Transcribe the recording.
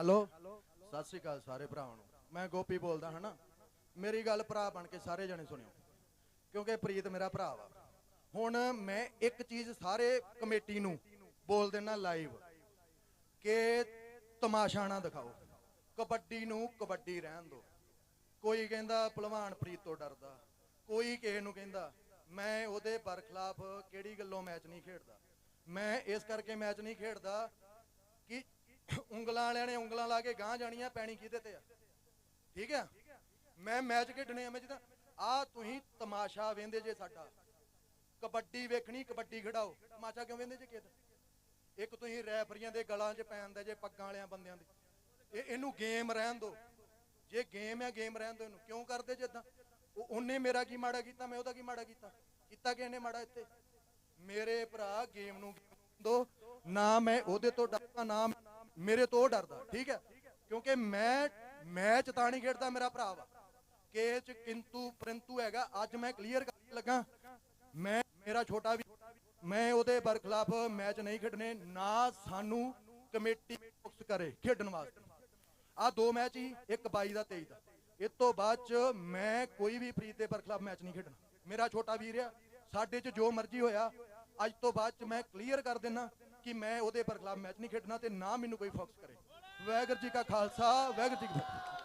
Hello? ਸਤਿ ਸ਼੍ਰੀ ਅਕਾਲ ਸਾਰੇ ਭਰਾਵਾਂ ਨੂੰ। ਮੈਂ ਗੋਪੀ ਬੋਲਦਾ, ਹਨਾ? ਮੇਰੀ ਗੱਲ ਭਰਾ ਬਣ ਕੇ ਸਾਰੇ ਜਣੇ ਸੁਣਿਓ। ਕਿਉਂਕਿ ਪ੍ਰੀਤ ਮੇਰਾ ਭਰਾ ਵਾ। ਹੁਣ ਮੈਂ ਇੱਕ ਚੀਜ਼ ਸਾਰੇ ਕਮੇਟੀ ਨੂੰ ਬੋਲ ਦੇਣਾ ਲਾਈਵ, ਕਿ ਤਮਾਸ਼ਾ ਨਾ ਦਿਖਾਓ। ਕਬੱਡੀ ਨੂੰ ਕਬੱਡੀ ਰਹਿਣ ਦਿਓ ਕੋਈ ਕਹਿੰਦਾ ਭਲਵਾਨ ਪ੍ਰੀਤ ਤੋਂ ਡਰਦਾ। ਕੋਈ ਕਿਸੇ ਨੂੰ ਕਹਿੰਦਾ, ਮੈਂ ਉਹਦੇ ਬਰਖਲਾਫ ਕਿਹੜੀ ਗੱਲੋਂ ਮੈਚ ਨਹੀਂ ਖੇਡਦਾ? ਮੈਂ ਇਸ ਕਰਕੇ ਮੈਚ ਨਹੀਂ ਖੇਡਦਾ ਉਂਗਲਾਂ ਵਾਲਿਆਂ ਨੇ ਉਂਗਲਾਂ ਲਾ ਕੇ ਗਾਂ ਜਾਣੀਆਂ, ਪੈਣੀ ਕਿਹਦੇ ਤੇ ਆ? ਠੀਕ ਆ? ਮੈਂ ਮੈਚ ਖੇਡਣੇ ਆ ਜਿੱਦਾਂ। ਆ ਤੁਸੀਂ ਤਮਾਸ਼ਾ ਵੇਂਦੇ ਜੇ ਸਾਡਾ। ਕਬੱਡੀ ਵੇਖਣੀ, ਕਬੱਡੀ ਖੜਾਓ ਤਮਾਸ਼ਾ ਕਿਉਂ ਵੇਂਦੇ ਜੇ ਕਿਦ ਇੱਕ ਤੁਸੀਂ ਰੈਫਰੀਆਂ ਦੇ ਗਲਾਂ 'ਚ ਪੈਂਦੇ ਜੇ ਪੱਗਾਂ ਵਾਲਿਆਂ ਬੰਦਿਆਂ ਦੇ। ਇਹ ਇਹਨੂੰ ਗੇਮ ਰਹਿਣ ਦਿਓ ਜੇ ਗੇਮ ਹੈ ਗੇਮ ਰਹਿਣ ਦਿਓ ਇਹਨੂੰ। ਕਿਉਂ ਕਰਦੇ ਜਿੱਦਾਂ ਉਹ ਉਹਨੇ ਮੇਰਾ ਕੀ ਮਾੜਾ ਕੀਤਾ, ਮੈਂ ਉਹਦਾ ਕੀ ਮਾੜਾ ਕੀਤਾ? ਕੀਤਾ ਕਿ ਮਾੜਾ ਇੱਥੇ? ਮੇਰੇ ਭਰਾ ਗੇਮ ਨੂੰ ਦੋ। ਨਾ ਮੈਂ ਉਹਦੇ ਤੋਂ ਡਰਦਾ, ਨਾ ਮੇਰੇ ਤੋਂ ਉਹ ਡਰਦਾ, ਠੀਕ ਹੈ? ਕਿਉਂਕਿ ਮੈਂ ਮੈਚ ਤਾਂ ਨਹੀਂ ਖੇਡਦਾ, ਮੇਰਾ ਭਰਾ ਵਾ। ਕਿ ਚ ਕਿੰਤੂ ਪਰੰਤੂ ਹੈਗਾ, ਅੱਜ ਮੈਂ ਕਲੀਅਰ ਕਰਨ ਲੱਗਾ। ਮੈਂ, ਮੇਰਾ ਛੋਟਾ ਵੀ, ਮੈਂ ਉਹਦੇ ਬਰਖਲਾਫ ਮੈਚ ਨਹੀਂ ਖੇਡਣੇ, ਨਾ ਸਾਨੂੰ ਕਮੇਟੀ ਫੋਕਸ ਕਰੇ ਖੇਡਣ ਵਾਸਤੇ। ਆ ਦੋ ਮੈਚ ਹੀ, ਇੱਕ 22 ਦਾ 23 ਦਾ। ਇਸ ਤੋਂ ਬਾਅਦ ਚ ਮੈਂ ਕੋਈ ਵੀ ਪ੍ਰੀਤ ਦੇ ਬਰ ਖਿਲਾਫ਼ ਮੈਚ ਨਹੀਂ ਖੇਡਣਾ। ਮੇਰਾ ਛੋਟਾ ਵੀਰ ਆ, ਸਾਡੇ ਚ ਜੋ ਮਰਜ਼ੀ ਹੋਇਆ, ਅੱਜ ਤੋਂ ਬਾਅਦ ਚ ਮੈਂ ਕਲੀਅਰ ਕਰ ਦਿੰਨਾ। ਕਿ ਮੈਂ ਉਹਦੇ ਬਰਖਲਾਫ ਮੈਚ ਨਹੀਂ ਖੇਡਣਾ ਤੇ ਨਾ ਮੈਨੂੰ ਕੋਈ ਫੋਕਸ ਕਰੇ। ਵਾਹਿਗੁਰੂ ਜੀ ਕਾ ਖਾਲਸਾ, ਵਾਹਿਗੁਰੂ ਜੀ ਕੀ ਫਤਿਹ।